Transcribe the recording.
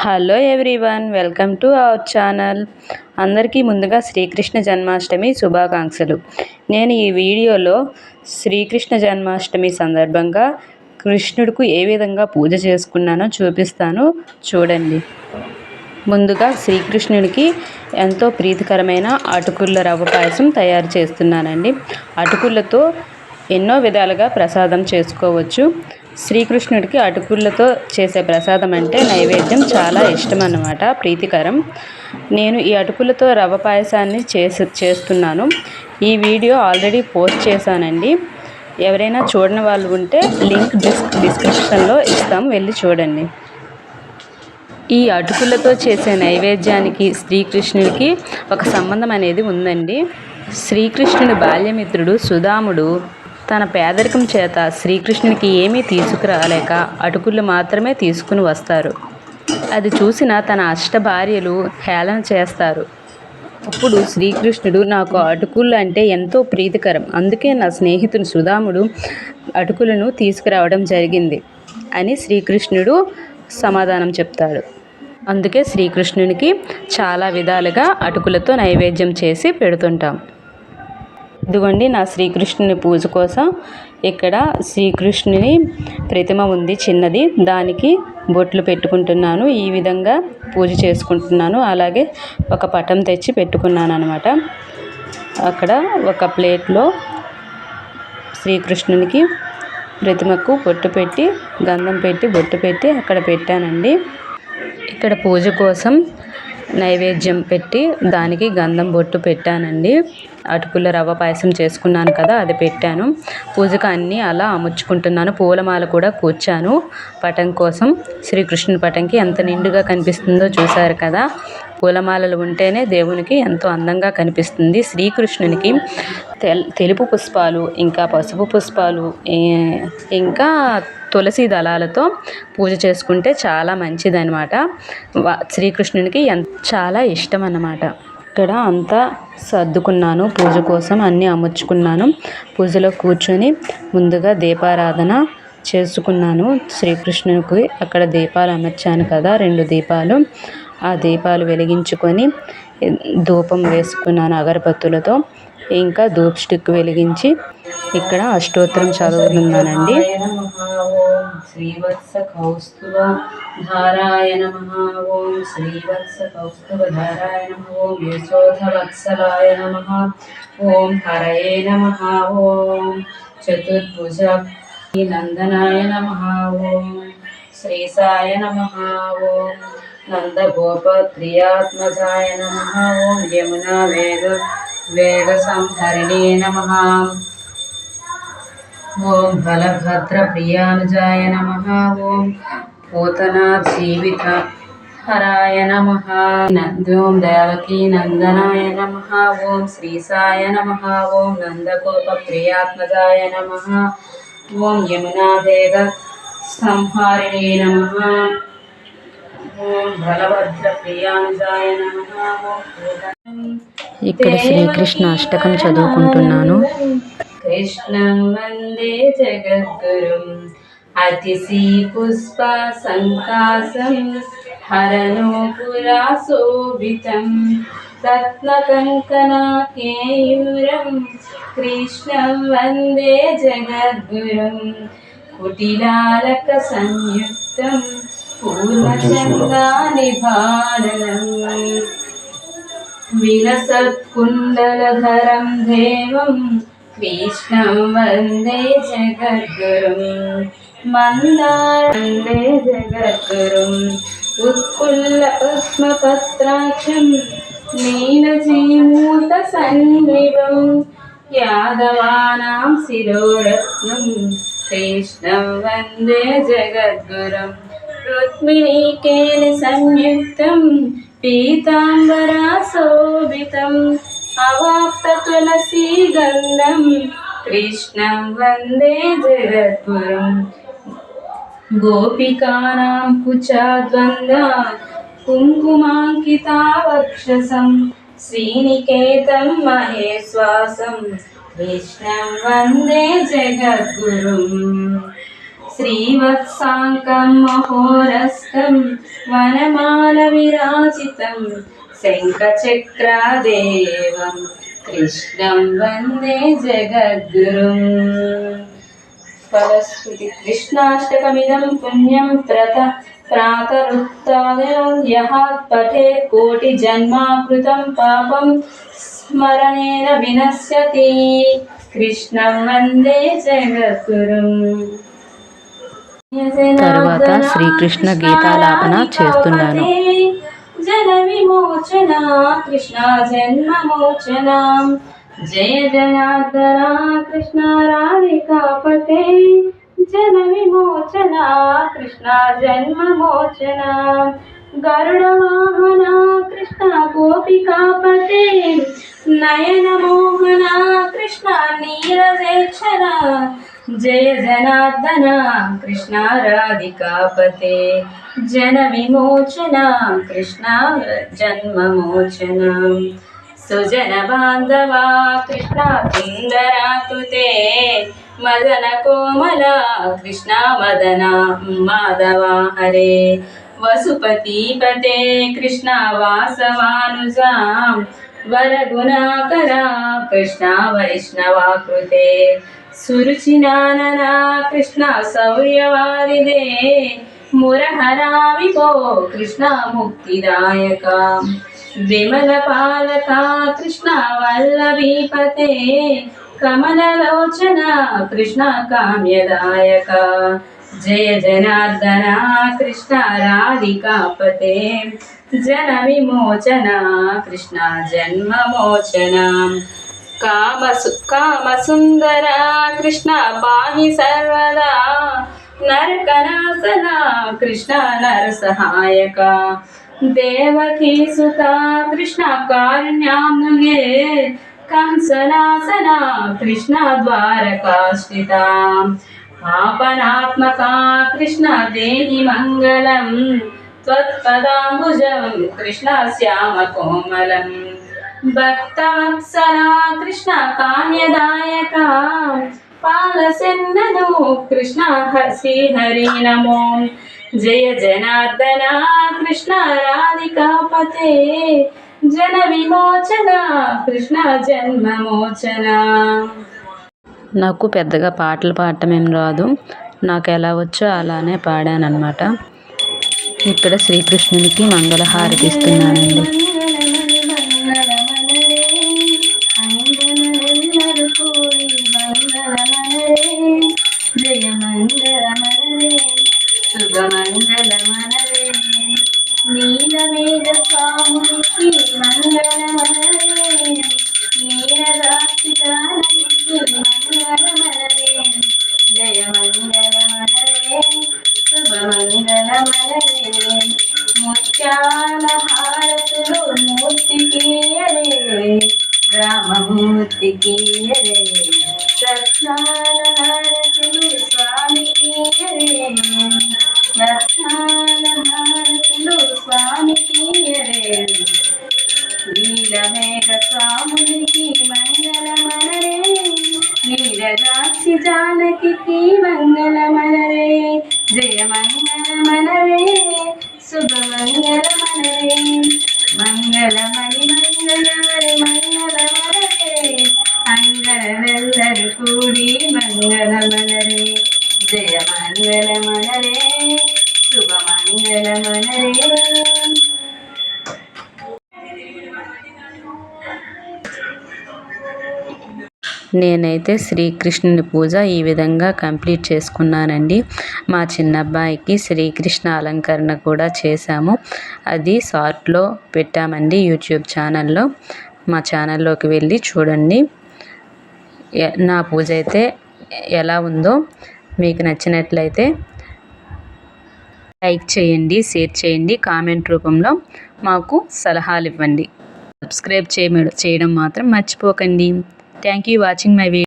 Hello everyone welcome to our channel. అందరికీ ముందుగా శ్రీకృష్ణ జన్మాష్టమి శుభాకాంక్షలు. నేను ఈ వీడియోలో శ్రీకృష్ణ జన్మాష్టమి సందర్భంగా కృష్ణుడికి ఏ విధంగా పూజ చేసుకున్నానో చూపిస్తాను. చూడండి. ముందుగా శ్రీకృష్ణుడికి ఎంతో ప్రీతికరమైన అటుకుల రవ్వ పాయసం తయారు చేస్తున్నానండి. అటుకులతో ఎన్నో విధాలుగా ప్రసాదం చేసుకోవచ్చు. శ్రీకృష్ణుడికి అటుకులతో చేసే ప్రసాదం అంటే నైవేద్యం చాలా ఇష్టం అన్నమాట ప్రీతికరం. నేను ఈ అటుకులతో రవ్వ పాయసాన్ని చేసి చేస్తున్నాను. ఈ వీడియో ఆల్రెడీ పోస్ట్ చేశానండి. ఎవరైనా చూడని వాళ్ళు ఉంటే లింక్ డిస్ డిస్క్రిప్షన్లో ఇస్తాం వెళ్ళి చూడండి. ఈ అటుకులతో చేసే నైవేద్యానికి శ్రీకృష్ణుడికి ఒక సంబంధం అనేది ఉందండి. శ్రీకృష్ణుని బాల్యమిత్రుడు సుధాముడు తన పేదరికం చేత శ్రీకృష్ణునికి ఏమీ తీసుకురాలేక అటుకులు మాత్రమే తీసుకుని వస్తారు. అది చూసిన తన అష్ట భార్యలు హేళన చేస్తారు. అప్పుడు శ్రీకృష్ణుడు నాకు అటుకులు అంటే ఎంతో ప్రీతికరం. అందుకే నా స్నేహితుడు సుధాముడు అటుకులను తీసుకురావడం జరిగింది అని శ్రీకృష్ణుడు సమాధానం చెప్తాడు. అందుకే శ్రీకృష్ణునికి చాలా విధాలుగా అటుకులతో నైవేద్యం చేసి పెడుతుంటాం. ఇదిగోండి నా శ్రీకృష్ణుని పూజ కోసం ఇక్కడ శ్రీకృష్ణుని ప్రతిమ ఉంది చిన్నది. దానికి బొట్లు పెట్టుకుంటున్నాను. ఈ విధంగా పూజ చేసుకుంటున్నాను. అలాగే ఒక పటం తెచ్చి పెట్టుకున్నాను అనమాట అక్కడ ఒక ప్లేట్లో శ్రీకృష్ణునికి ప్రతిమకు బొట్టు పెట్టి గంధం పెట్టి బొట్టు పెట్టి అక్కడ పెట్టానండి. ఇక్కడ పూజ కోసం నైవేద్యం పెట్టి దానికి గంధం బొట్టు పెట్టానండి. అటుకుల రవ్వ పాయసం చేసుకున్నాను కదా అది పెట్టాను. పూజకు అన్నీ అలా అమర్చుకుంటున్నాను. పూలమాల కూడా కూర్చాను. పటం కోసం శ్రీకృష్ణుని పటంకి ఎంత నిండుగా కనిపిస్తుందో చూసారు కదా. పూలమాలలు ఉంటేనే దేవునికి ఎంతో అందంగా కనిపిస్తుంది. శ్రీకృష్ణునికి తెల్ తెలుపు పుష్పాలు ఇంకా పసుపు పుష్పాలు ఇంకా తులసి దళాలతో పూజ చేసుకుంటే చాలా మంచిదనమాట శ్రీకృష్ణునికి చాలా ఇష్టం అన్నమాట ఇక్కడ అంతా సర్దుకున్నాను పూజ కోసం అన్నీ అమర్చుకున్నాను. పూజలో కూర్చొని ముందుగా దీపారాధన చేసుకున్నాను. శ్రీకృష్ణునికి అక్కడ దీపాలు అమర్చాను కదా రెండు దీపాలు. ఆ దీపాలు వెలిగించుకొని ధూపం వేసుకున్నాను అగరబత్తులతో. ఇంకా ధూప్ స్టిక్ వెలిగించి ఇక్కడ అష్టోత్తరం చదువుతున్నానండి. శ్రీవత్స కౌస్తువ ధారాయ నమ ఓం శ్రీవత్స కౌస్తువ ధారాయ నమ ఓం యశోధ వత్సలాయ నమ ఓం హరయే నమ ఓం చతుర్భుజ నందనాయ నమ ఓం శ్రీసాయ నమ ఓం నందగోపత్రియాత్మజాయ నమ ఓం యమునా వేద సంహరిణే నమ ఓం బలభద్రప్రియానుజాయ నమ ఓం పూతనాజీవిత హరాయ నమ ఓం దేవకీ నందనాయ నమ ఓం శ్రీసాయ నమ ఓం నందగోపప్రియాత్మజాయ నమ ఓం యమునావేగ సంహారిణే నమ ఓం బలభద్రప్రియానుజాయ నమ ఇక్కడ శ్రీకృష్ణ అష్టకం చదువుకుంటున్నాను. కృష్ణం వందే జగద్గురుం. అతిశీ పుష్ప సంకాసం హరణోపురా శోభితం రత్నకంకణకేయూరం. కృష్ణం వందే జగద్గురుం. కుటిలాలక సంయుక్తం పూర్ణచందానిభారణం విలసత్కుండలధరం దేవం कृष्णं वन्दे जगद्गुरुं मन्दारन्दे जगद्गुरुम् उत्कुल्ल उष्मपत्राक्षं नीलजीमूतसन्निभं यादवानां शिरोरत्नं कृष्णं वन्दे రుక్మిణీకేన సంయుక్తం పీతాంబరాశోభితం అవాప్త తులసీ గంధం కృష్ణం వందే జగద్గురం. గోపికానాం కుచాద్వందా కుంకుమాంకితా వక్షసం శ్రీనికేతం మహేశ్వాసం కృష్ణం వందే జగద్గురుం. श्रीवत्साङ्कं महोरस्कं वनमालविराजितं शङ्खचक्रादेवं कृष्णं वन्दे जगद्गुरुम् फलश्रुति कृष्णाष्टकमिदं पुण्यं प्रथ प्रातरुत्थाय यः पठेत् कोटिजन्माकृतं पापं स्मरणेन विनश्यति कृष्णं वन्दे जगद्गुरुम् తరువాత శ్రీకృష్ణ గీతాలాపన చేస్తున్నాను. జన విమోచన కృష్ణ జన్మమోచన. జయ జయార్దన కృష్ణ రాధికాపతే జన విమోచన కృష్ణ జన్మమోచన. గరుడ వాహన కృష్ణ గోపికాపతే నయన మోహన కృష్ణ నీరజేక్షణ జయ జనార్దన కృష్ణ రాధికాపతే జన విమోచన కృష్ణ జన్మమోచన సుజన బాంధవా కృష్ణ సుందరాకృతే మదన కోమల కృష్ణ మదన మాధవ హరే వసుపతిపతే కృష్ణ వాసవానుజా వరగుణాకరా కృష్ణ వైష్ణవాకృతే సురుచినాననా కృష్ణ శౌర్యవారిదే మురహరా విభో కృష్ణ ముక్తిదాయక విమల పాలక కృష్ణ వల్లభీపతే కమలలోచన కృష్ణ కామ్యదాయక జయ జనార్దన కృష్ణ రాధికాపతే జన విమోచన కృష్ణ జన్మమోచన कामसु कामसुन्दरा कृष्ण पाहि सर्वदा। नरकनासना कृष्ण नरसहायका। देवकीसुता कृष्णकारिण्यानुगे कंसनासना कृष्णद्वारकाशिता आपणात्मका कृष्णदेहि मङ्गलं त्वत्पदाम्बुजं कृष्णश्यामकोमलम् త్వత్పదాంబుజం కృష్ణ భక్తవత్సలా కృష్ణ కామ్యదాయక పాలసెన్నను కృష్ణ శ్రీహరి నమో. జయ జనార్దన కృష్ణ రాధికాపతే జన విమోచన కృష్ణ జన్మమోచన నాకు పెద్దగా పాటలు పాడటం ఏం రాదు. నాకు ఎలా వచ్చో అలానే పాడానన్నమాట. ఇక్కడ శ్రీకృష్ణునికి మంగళహారతి ఇస్తున్నానండి tchau! నేనైతే శ్రీకృష్ణుని పూజ ఈ విధంగా కంప్లీట్ చేసుకున్నానండి. మా చిన్నబ్బాయికి శ్రీకృష్ణ అలంకరణ కూడా చేశాము. అది షార్ట్లో పెట్టామండి యూట్యూబ్ ఛానల్లో. మా ఛానల్లోకి వెళ్ళి చూడండి. నా పూజ అయితే ఎలా ఉందో మీకు నచ్చినట్లయితే లైక్ చేయండి షేర్ చేయండి కామెంట్ రూపంలో మాకు సలహాలు ఇవ్వండి. సబ్స్క్రైబ్ చేయడం మాత్రం మర్చిపోకండి. Thank you watching my video